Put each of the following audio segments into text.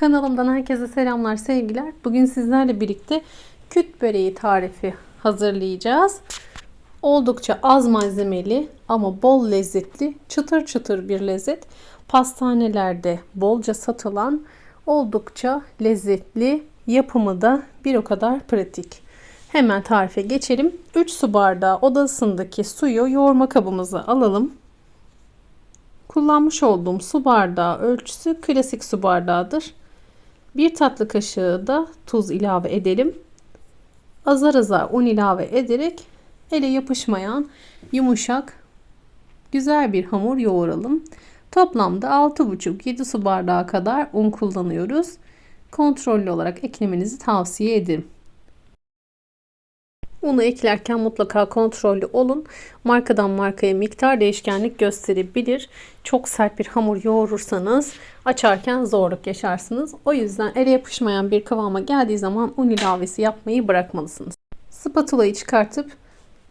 Kanalımdan herkese selamlar, sevgiler. Bugün sizlerle birlikte küt böreği tarifi hazırlayacağız. Oldukça az malzemeli ama bol lezzetli, çıtır çıtır bir lezzet. Pastanelerde bolca satılan oldukça lezzetli, yapımı da bir o kadar pratik. Hemen tarife geçelim. 3 su bardağı odasındaki suyu yoğurma kabımıza alalım. Kullanmış olduğum su bardağı ölçüsü klasik su bardağıdır. Bir tatlı kaşığı da tuz ilave edelim. Azar azar un ilave ederek ele yapışmayan yumuşak güzel bir hamur yoğuralım. Toplamda 6,5-7 su bardağı kadar un kullanıyoruz. Kontrollü olarak eklemenizi tavsiye ederim. Unu eklerken mutlaka kontrollü olun. Markadan markaya miktar değişkenlik gösterebilir. Çok sert bir hamur yoğurursanız açarken zorluk yaşarsınız. O yüzden ele yapışmayan bir kıvama geldiği zaman un ilavesi yapmayı bırakmalısınız. Spatulayı çıkartıp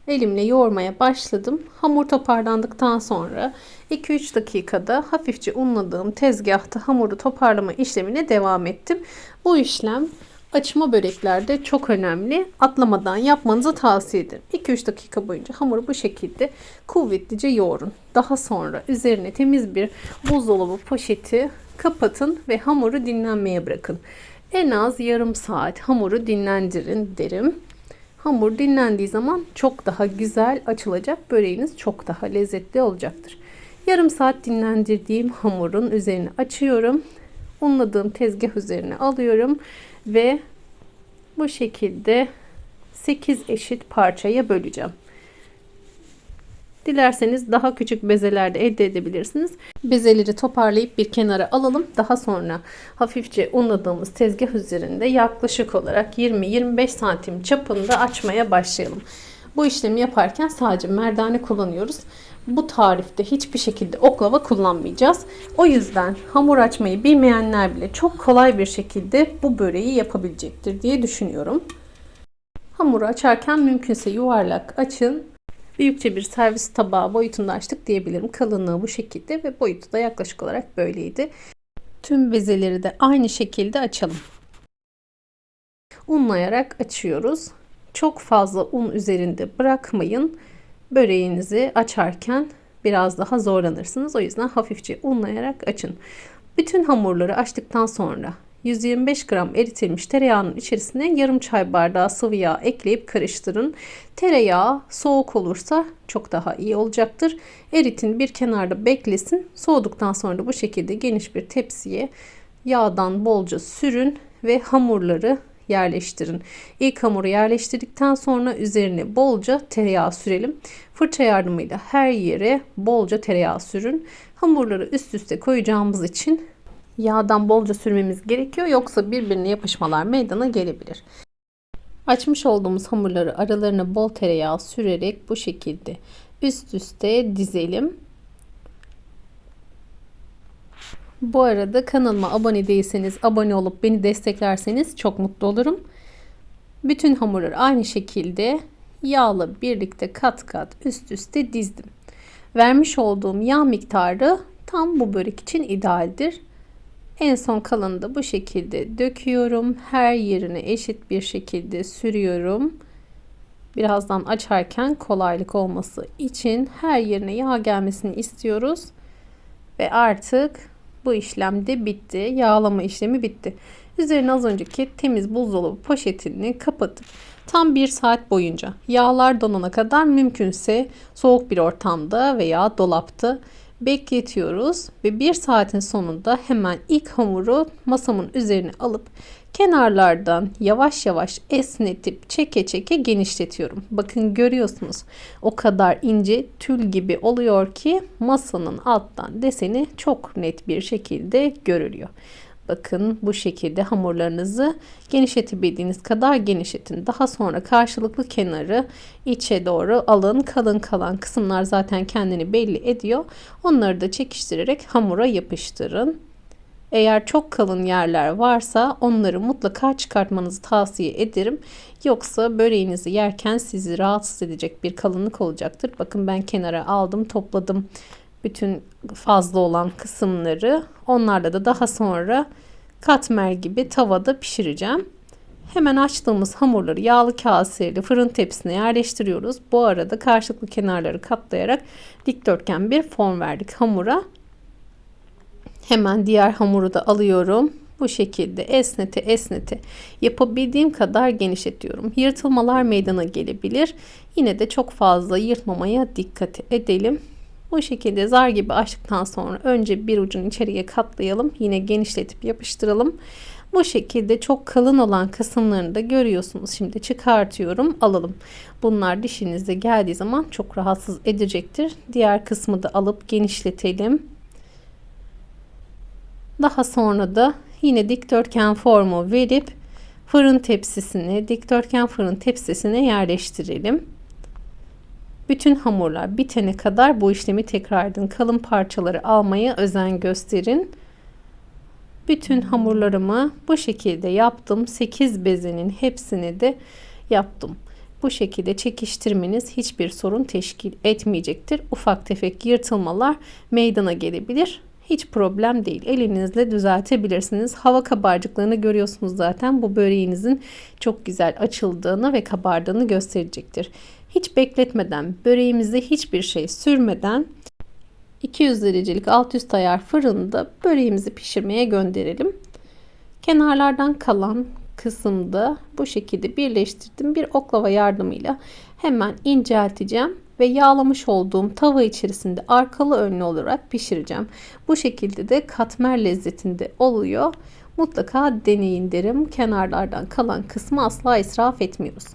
elimle yoğurmaya başladım. Hamur toparlandıktan sonra 2-3 dakikada hafifçe unladığım tezgahta hamuru toparlama işlemine devam ettim. Bu işlem açma böreklerde çok önemli. Atlamadan yapmanızı tavsiye ederim. 2-3 dakika boyunca hamuru bu şekilde kuvvetlice yoğurun. Daha sonra üzerine temiz bir buzdolabı poşeti kapatın ve hamuru dinlenmeye bırakın. En az yarım saat hamuru dinlendirin derim. Hamur dinlendiği zaman çok daha güzel açılacak. Böreğiniz çok daha lezzetli olacaktır. Yarım saat dinlendirdiğim hamurun üzerine açıyorum. Unladığım tezgah üzerine alıyorum ve bu şekilde 8 eşit parçaya böleceğim. Dilerseniz daha küçük bezeler de elde edebilirsiniz. Bezeleri toparlayıp bir kenara alalım. Daha sonra hafifçe unladığımız tezgah üzerinde yaklaşık olarak 20-25 santim çapında açmaya başlayalım. Bu işlemi yaparken sadece merdane kullanıyoruz. Bu tarifte hiçbir şekilde oklava kullanmayacağız. O yüzden hamur açmayı bilmeyenler bile çok kolay bir şekilde bu böreği yapabilecektir diye düşünüyorum. Hamuru açarken mümkünse yuvarlak açın. Büyükçe bir servis tabağı boyutunda açtık diyebilirim. Kalınlığı bu şekilde ve boyutu da yaklaşık olarak böyleydi. Tüm bezeleri de aynı şekilde açalım. Unlayarak açıyoruz. Çok fazla un üzerinde bırakmayın. Böreğinizi açarken biraz daha zorlanırsınız. O yüzden hafifçe unlayarak açın. Bütün hamurları açtıktan sonra 125 gram eritilmiş tereyağının içerisine yarım çay bardağı sıvı yağ ekleyip karıştırın. Tereyağı soğuk olursa çok daha iyi olacaktır. Eritin bir kenarda beklesin. Soğuduktan sonra da bu şekilde geniş bir tepsiye yağdan bolca sürün ve hamurları yerleştirin. İlk hamuru yerleştirdikten sonra üzerine bolca tereyağı sürelim. Fırça yardımıyla her yere bolca tereyağı sürün. Hamurları üst üste koyacağımız için yağdan bolca sürmemiz gerekiyor yoksa birbirine yapışmalar meydana gelebilir. Açmış olduğumuz hamurları aralarına bol tereyağı sürerek bu şekilde üst üste dizelim. Bu arada kanalıma abone değilseniz abone olup beni desteklerseniz çok mutlu olurum. Bütün hamurları aynı şekilde yağla birlikte kat kat üst üste dizdim. Vermiş olduğum yağ miktarı tam bu börek için idealdir. En son kalanı da bu şekilde döküyorum. Her yerine eşit bir şekilde sürüyorum. Birazdan açarken kolaylık olması için her yerine yağ gelmesini istiyoruz. Ve artık bu işlem de bitti. Yağlama işlemi bitti. Üzerine az önceki temiz buzdolabı poşetini kapatıp tam bir saat boyunca yağlar donana kadar mümkünse soğuk bir ortamda veya dolapta bekletiyoruz ve bir saatin sonunda hemen ilk hamuru masamın üzerine alıp kenarlardan yavaş yavaş esnetip çeke çeke genişletiyorum. Bakın görüyorsunuz o kadar ince tül gibi oluyor ki masanın alttan deseni çok net bir şekilde görülüyor. Bakın bu şekilde hamurlarınızı genişletebildiğiniz kadar genişletin. Daha sonra karşılıklı kenarı içe doğru alın. Kalın kalan kısımlar zaten kendini belli ediyor. Onları da çekiştirerek hamura yapıştırın. Eğer çok kalın yerler varsa onları mutlaka çıkartmanızı tavsiye ederim. Yoksa böreğinizi yerken sizi rahatsız edecek bir kalınlık olacaktır. Bakın ben kenara aldım, topladım bütün fazla olan kısımları. Onlarla da daha sonra katmer gibi tavada pişireceğim. Hemen açtığımız hamurları yağlı kaseyle fırın tepsisine yerleştiriyoruz. Bu arada karşılıklı kenarları katlayarak dikdörtgen bir form verdik hamura. Hemen diğer hamuru da alıyorum. Bu şekilde esnete esnete yapabildiğim kadar genişletiyorum. Yırtılmalar meydana gelebilir. Yine de çok fazla yırtmamaya dikkat edelim. Bu şekilde zar gibi açtıktan sonra önce bir ucunu içeriye katlayalım. Yine genişletip yapıştıralım. Bu şekilde çok kalın olan kısımlarını da görüyorsunuz. Şimdi çıkartıyorum alalım. Bunlar dişinizde geldiği zaman çok rahatsız edecektir. Diğer kısmı da alıp genişletelim. Daha sonra da yine dikdörtgen formu verip fırın tepsisine, dikdörtgen fırın tepsisine yerleştirelim. Bütün hamurlar bitene kadar bu işlemi tekrar edin. Kalın parçaları almaya özen gösterin. Bütün hamurlarımı bu şekilde yaptım. 8 bezenin hepsini de yaptım. Bu şekilde çekiştirmeniz hiçbir sorun teşkil etmeyecektir. Ufak tefek yırtılmalar meydana gelebilir. Hiç problem değil. Elinizle düzeltebilirsiniz. Hava kabarcıklarını görüyorsunuz zaten. Bu böreğinizin çok güzel açıldığını ve kabardığını gösterecektir. Hiç bekletmeden, böreğimize hiçbir şey sürmeden 200 derecelik alt üst ayar fırında böreğimizi pişirmeye gönderelim. Kenarlardan kalan kısımda bu şekilde birleştirdim. Bir oklava yardımıyla hemen incelteceğim ve yağlamış olduğum tava içerisinde arkalı önlü olarak pişireceğim. Bu şekilde de katmer lezzetinde oluyor. Mutlaka deneyin derim. Kenarlardan kalan kısmı asla israf etmiyoruz.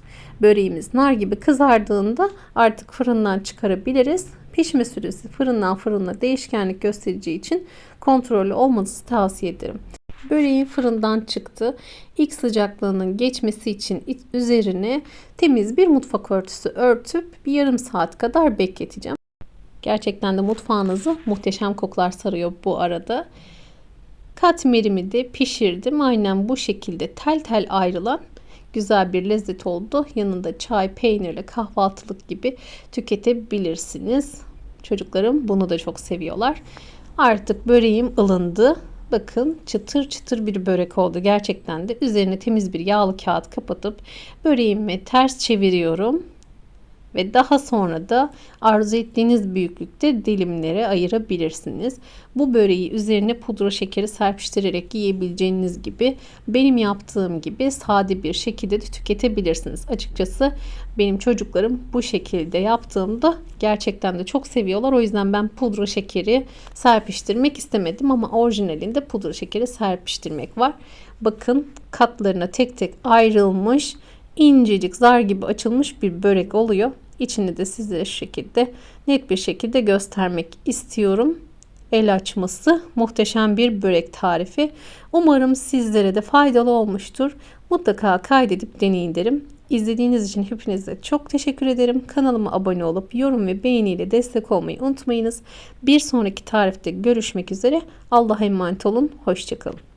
Böreğimiz nar gibi kızardığında artık fırından çıkarabiliriz. Pişme süresi fırından fırına değişkenlik göstereceği için kontrollü olmanızı tavsiye ederim. Böreğin fırından çıktı. İlk sıcaklığının geçmesi için üzerine temiz bir mutfak örtüsü örtüp bir yarım saat kadar bekleteceğim. Gerçekten de mutfağınızı muhteşem koklar sarıyor bu arada. Katmerimi de pişirdim. Aynen bu şekilde tel tel ayrılan güzel bir lezzet oldu. Yanında çay, peynirle kahvaltılık gibi tüketebilirsiniz. Çocuklarım bunu da çok seviyorlar. Artık böreğim ılındı. Bakın çıtır çıtır bir börek oldu gerçekten de. Üzerine temiz bir yağlı kağıt kapatıp böreğimi ters çeviriyorum ve daha sonra da arzu ettiğiniz büyüklükte dilimlere ayırabilirsiniz. Bu böreği üzerine pudra şekeri serpiştirerek yiyebileceğiniz gibi benim yaptığım gibi sade bir şekilde de tüketebilirsiniz. Açıkçası benim çocuklarım bu şekilde yaptığımda gerçekten de çok seviyorlar. O yüzden ben pudra şekeri serpiştirmek istemedim ama orijinalinde pudra şekeri serpiştirmek var. Bakın katlarına tek tek ayrılmış incecik zar gibi açılmış bir börek oluyor. İçini de size şu şekilde net bir şekilde göstermek istiyorum. El açması muhteşem bir börek tarifi. Umarım sizlere de faydalı olmuştur. Mutlaka kaydedip deneyin derim. İzlediğiniz için hepinize çok teşekkür ederim. Kanalıma abone olup yorum ve beğeniyle destek olmayı unutmayınız. Bir sonraki tarifte görüşmek üzere. Allah'a emanet olun. Hoşçakalın.